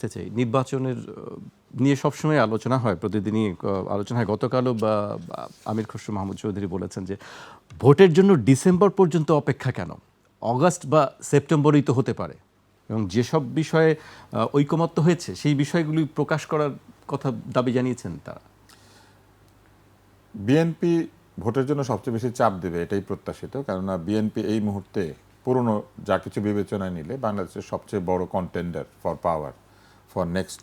আসতে চাই। নির্বাচনের নিয়ে সবসময় আলোচনা হয়, প্রতিদিনই আলোচনা হয়। গতকালও বা আমির খসরু মাহমুদ চৌধুরী বলেছেন যে, ভোটের জন্য ডিসেম্বর পর্যন্ত অপেক্ষা কেন? অগাস্ট বা সেপ্টেম্বরেই তো হতে পারে। এবং যেসব বিষয়ে ঐকমত্য হয়েছে, সেই বিষয়গুলি প্রকাশ করার কথা দাবি জানিয়েছেন তারা। বিএনপি ভোটের জন্য সবচেয়ে বেশি চাপ দেবে, এটাই প্রত্যাশিত। কেননা বিএনপি এই মুহূর্তে পুরনো যা কিছু বিবেচনায় নিলে বাংলাদেশের সবচেয়ে বড় contender for power for next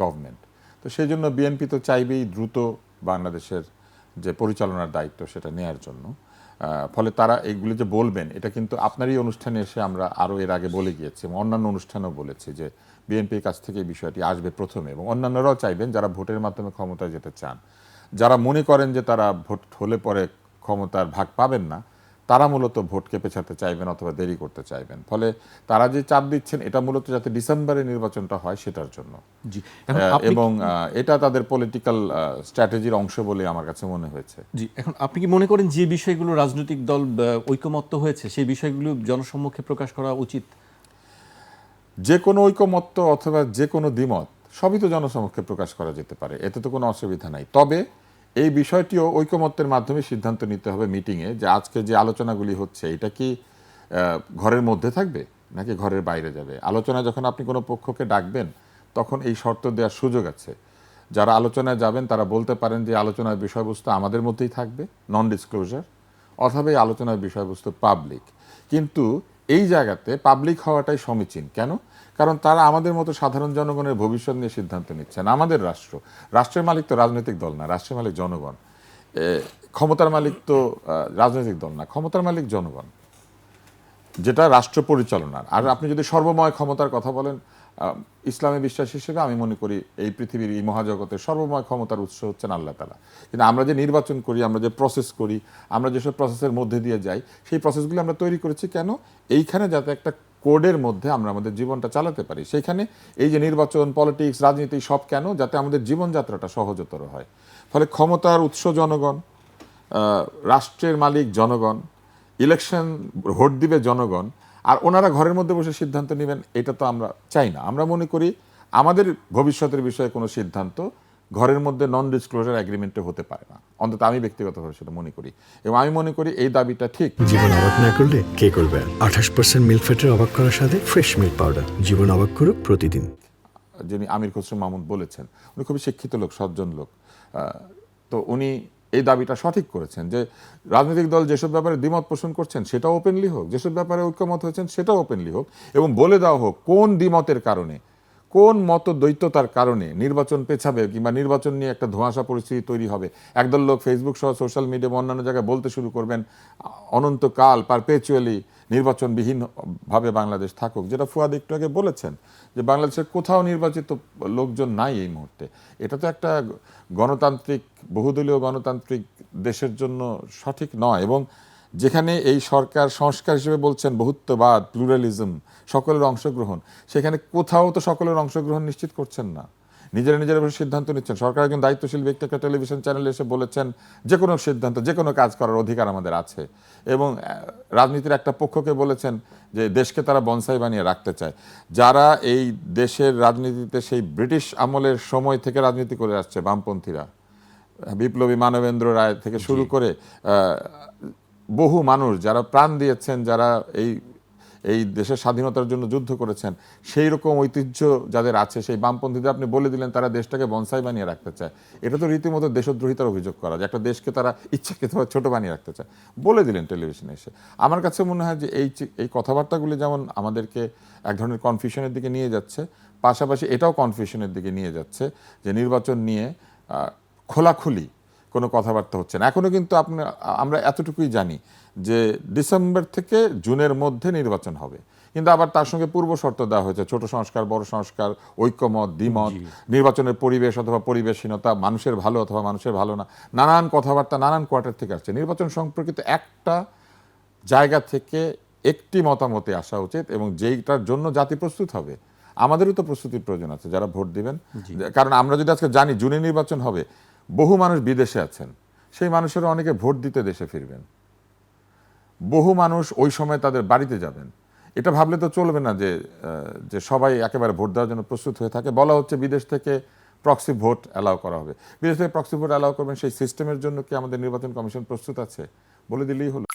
government তো সেই জন্য বিএনপি তো চাইবেই দ্রুত বাংলাদেশের যে পরিচালনার দায়িত্ব সেটা নেয়ার জন্য। ফলে তারা এইগুলি যে বলবেন, এটা কিন্তু আপনারই অনুষ্ঠানে এসে আমরা আরও এর আগে বলে গিয়েছি এবং অন্যান্য অনুষ্ঠানেও বলেছি যে বিএনপির কাছ থেকে বিষয়টি আসবে প্রথমে এবং অন্যান্যরাও চাইবেন যারা ভোটের মাধ্যমে ক্ষমতায় যেতে চান। যারা মনে করেন যে তারা ভোট হলে পরে ক্ষমতার ভাগ পাবেন না তারা মূলত ভোটকে পেছাতে চাইবেন অথবা দেরি করতে চাইবেন। ফলে তারা যে চাপ দিচ্ছেন এটা মূলত যাতে ডিসেম্বরে নির্বাচনটা হয় সেটার জন্য। এবং এটা তাদের পলিটিক্যাল স্ট্র্যাটেজির অংশ বলে আমার কাছে মনে হয়েছে। জি এখন আপনি কি মনে করেন যে বিষয়গুলো রাজনৈতিক দল ঐকমত্য হয়েছে সেই বিষয়গুলো জনসম্মুখে প্রকাশ করা উচিত? যে কোনো ঐকমত্য অথবা যে কোনো দ্বিমত সবই তো জনসমক্ষে প্রকাশ করা যেতে পারে এতে তো কোনো অসুবিধা নাই। তবে এই বিষয়টিও ঐকমত্যের মাধ্যমে সিদ্ধান্ত নিতে হবে মিটিংয়ে যে আজকে যে আলোচনাগুলি হচ্ছে, এটা কি ঘরের মধ্যে থাকবে নাকি ঘরের বাইরে যাবে? আলোচনা যখন আপনি কোনো পক্ষকে ডাকবেন, তখন এই শর্ত দেওয়ার সুযোগ আছে। যারা আলোচনায় যাবেন, তারা বলতে পারেন যে আলোচনার বিষয়বস্তু আমাদের মধ্যেই থাকবে নন ডিসক্লোজার অথবা এই আলোচনার বিষয়বস্তু পাবলিক কিন্তু এই জায়গাতে পাবলিক হওয়াটাই সমীচীন। কেন? কারণ তারা আমাদের মতো সাধারণ জনগণের ভবিষ্যৎ নিয়ে সিদ্ধান্ত নিচ্ছেন। আমাদের রাষ্ট্র। রাষ্ট্রের মালিক তো রাজনৈতিক দল না, রাষ্ট্রের মালিক জনগণ। ক্ষমতার মালিক তো রাজনৈতিক দল না, ক্ষমতার মালিক জনগণ। যেটা রাষ্ট্র পরিচালনার। আর আপনি যদি সর্বময় ক্ষমতার কথা বলেন ইসলামে বিশ্বাস হিসেবে আমি মনে করি এই পৃথিবীর, এই মহাজগতের সর্বময় ক্ষমতার উৎস হচ্ছেন আল্লাহ তালা কিন্তু আমরা যে নির্বাচন করি, আমরা যে প্রসেস করি, আমরা যেসব প্রসেসের মধ্যে দিয়ে যাই, সেই প্রসেসগুলো আমরা তৈরি করেছি কেন? এইখানে যাতে একটা কোডের মধ্যে আমরা আমাদের জীবনটা চালাতে পারি। সেইখানে এই যে নির্বাচন পলিটিক্স রাজনীতি, সব কেন? যাতে আমাদের জীবনযাত্রাটা সহজতর হয়। ফলে ক্ষমতার উৎস জনগণ রাষ্ট্রের মালিক জনগণ ইলেকশন ভোট দিবে জনগণ আর ওনারা ঘরের মধ্যে বসে সিদ্ধান্ত নেবেন এটা তো আমরা চাই না। আমরা মনে করি আমাদের ভবিষ্যতের বিষয়ে কোনো সিদ্ধান্ত ঘরের মধ্যে নন ডিসক্লোজার অ্যাগ্রিমেন্টে হতে পারে না। অন্তত আমি ব্যক্তিগতভাবে সেটা মনে করি। এবং আমি মনে করি এই দাবিটা ঠিক। জীবন অবাক না করলে কে করবে আঠাশ পার্সেন্ট মিল্ক ফ্যাটের অবাক করার সাথে ফ্রেশ মিল্ক পাউডার জীবন অবাক করুক প্রতিদিন। যিনি আমির খসরু মাহমুদ বলেছেন উনি খুবই শিক্ষিত লোক সজ্জন লোক। তো উনি এই দাবিটা সঠিক করেছেন যে রাজনৈতিক দল যেসব ব্যাপারে দ্বিমত পোষণ করছেন সেটা ওপেনলি হোক, যেসব ব্যাপারে ঐক্যমত হয়েছেন সেটাও ওপেনলি হোক এবং বলে দেওয়া হোক কোন দ্বিমতের কারণে কোন মত দ্বৈততার কারণে নির্বাচন পেছাবে কিংবা নির্বাচন নিয়ে একটা ধোঁয়াশা পরিস্থিতি তৈরি হবে? একদল লোক ফেসবুক সহ সোশ্যাল মিডিয়া বা অন্যান্য জায়গায় বলতে শুরু করবেন, অনন্তকাল পারপেচুয়ালি নির্বাচনবিহীনভাবে বাংলাদেশ থাকুক। যেটা ফুয়াদ একটু আগে বলেছেন যে বাংলাদেশের কোথাও নির্বাচিত লোকজন নাই এই মুহূর্তে। এটা তো একটা গণতান্ত্রিক, বহুদলীয় গণতান্ত্রিক দেশের জন্য সঠিক নয় এবং যেখানে এই সরকার সংস্কার হিসেবে বলছেন বহুত্ববাদ প্লুরালিজম সকলের অংশগ্রহণ সেখানে কোথাও তো সকলের অংশগ্রহণ নিশ্চিত করছেন না। নিজেরা নিজেরা বসে সিদ্ধান্ত নিচ্ছেন। সরকার একজন দায়িত্বশীল ব্যক্তি একটা টেলিভিশন চ্যানেলে এসে বলেছেন যে কোনো সিদ্ধান্ত যে কোনো কাজ করার অধিকার আমাদের আছে। এবং রাজনীতির একটা পক্ষকে বলেছেন যে দেশকে তারা বনসাই বানিয়ে রাখতে চায়। যারা এই দেশের রাজনীতিতে সেই ব্রিটিশ আমলের সময় থেকে রাজনীতি করে আসছে বামপন্থীরা বিপ্লবী মানবেন্দ্র রায় থেকে শুরু করে বহু মানুষ যারা প্রাণ দিয়েছেন, যারা এই এই দেশের স্বাধীনতার জন্য যুদ্ধ করেছেন, সেই রকম ঐতিহ্য যাদের আছে, সেই বামপন্থীদের আপনি বলে দিলেন, তারা দেশটাকে বনসাই বানিয়ে রাখতে চায়। এটা তো রীতিমতো দেশদ্রোহিতার অভিযোগ করা, যে একটা দেশকে তারা ইচ্ছাকৃতভাবে ছোট বানিয়ে রাখতে চায়। বলে দিলেন টেলিভিশনে এসে। আমার কাছে মনে হয় যে এই এই কথাবার্তাগুলি যেমন আমাদেরকে এক ধরনের কনফিউশনের দিকে নিয়ে যাচ্ছে, পাশাপাশি এটাও কনফিউশনের দিকে নিয়ে যাচ্ছে যে নির্বাচন নিয়ে খোলাখুলি কোনো কথাবার্তা হচ্ছে না। এখনও কিন্তু আপনি আমরা এতটুকুই জানি যে ডিসেম্বর থেকে জুনের মধ্যে নির্বাচন হবে। কিন্তু আবার তার সঙ্গে পূর্ব শর্ত দেওয়া হয়েছে ছোট সংস্কার বড় সংস্কার ঐক্যমত দ্বিমত নির্বাচনের পরিবেশ অথবা পরিবেশহীনতা মানুষের ভালো অথবা মানুষের ভালো না নানান কথাবার্তা নানান কোয়ার্টার থেকে আসছে। নির্বাচন সম্পর্কিত একটা জায়গা থেকে একটি মতামতে আসা উচিত এবং যেইটার জন্য জাতি প্রস্তুত হবে আমাদেরও তো প্রস্তুতির প্রয়োজন আছে যারা ভোট দিবেন। কারণ আমরা যদি আজকে জানি জুনে নির্বাচন হবে বহু মানুষ বিদেশে আছেন। সেই মানুষেরা অনেকে ভোট দিতে দেশে ফিরবেন। বহু মানুষ ওই সময় তাদের বাড়িতে যাবেন। এটা ভাবলে তো চলবে না যে যে সবাই একেবারে ভোট দেওয়ার জন্য প্রস্তুত হয়ে থাকে। বলা হচ্ছে বিদেশ থেকে প্রক্সি ভোট অ্যালাউ করা হবে। বিদেশ থেকে প্রক্সি ভোট অ্যালাউ করবেন, সেই সিস্টেমের জন্য কি আমাদের নির্বাচন কমিশন প্রস্তুত আছে? বলে দিলেই হলো।